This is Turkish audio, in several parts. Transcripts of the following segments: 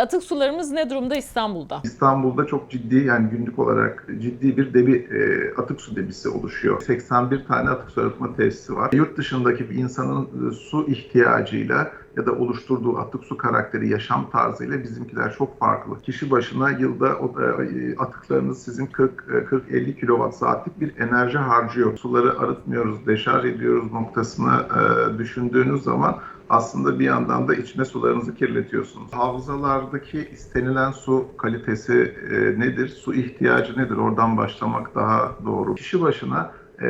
Atık sularımız ne durumda İstanbul'da? İstanbul'da çok ciddi yani günlük olarak ciddi bir debi e, atık su debisi oluşuyor. 81 tane atık su arıtma tesisi var. Yurt dışındaki bir insanın e, su ihtiyacıyla ya da oluşturduğu atık su karakteri, yaşam tarzıyla bizimkiler çok farklı. Kişi başına yılda e, atıklarınız sizin 40-50 kilowatt saatlik bir enerji harcıyor. Suları arıtmıyoruz, deşarj ediyoruz noktasına e, düşündüğünüz zaman aslında bir yandan da içme sularınızı kirletiyorsunuz. Havzalardaki istenilen su kalitesi e, nedir? Su ihtiyacı nedir? Oradan başlamak daha doğru. Kişi başına e,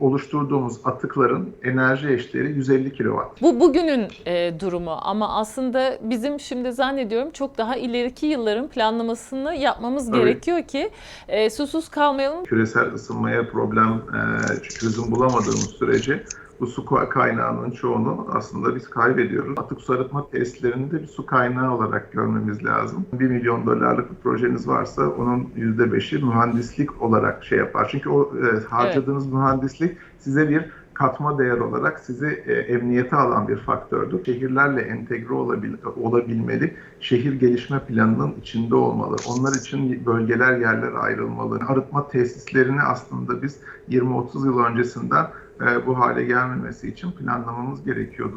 oluşturduğumuz atıkların enerji eşdeğeri 150 kilowatt. Bu bugünün e, durumu ama aslında bizim şimdi zannediyorum çok daha ileriki yılların planlamasını yapmamız Tabii. gerekiyor ki e, susuz kalmayalım. Küresel ısınmaya problem e, çözüm bulamadığımız sürece bu su kaynağının çoğunu aslında biz kaybediyoruz. Atık su arıtma tesislerini de bir su kaynağı olarak görmemiz lazım. 1 milyon dolarlık bir projeniz varsa onun %5'i mühendislik olarak şey yapar. Çünkü o e, harcadığınız mühendislik size bir katma değer olarak sizi e, emniyete alan bir faktördür. Şehirlerle entegre olabil, olabilmeli, şehir gelişme planının içinde olmalı. Onlar için bölgeler, yerler ayrılmalı. Arıtma tesislerini aslında biz 20-30 yıl öncesinden e, bu hale gelmemesi için planlamamız gerekiyordu.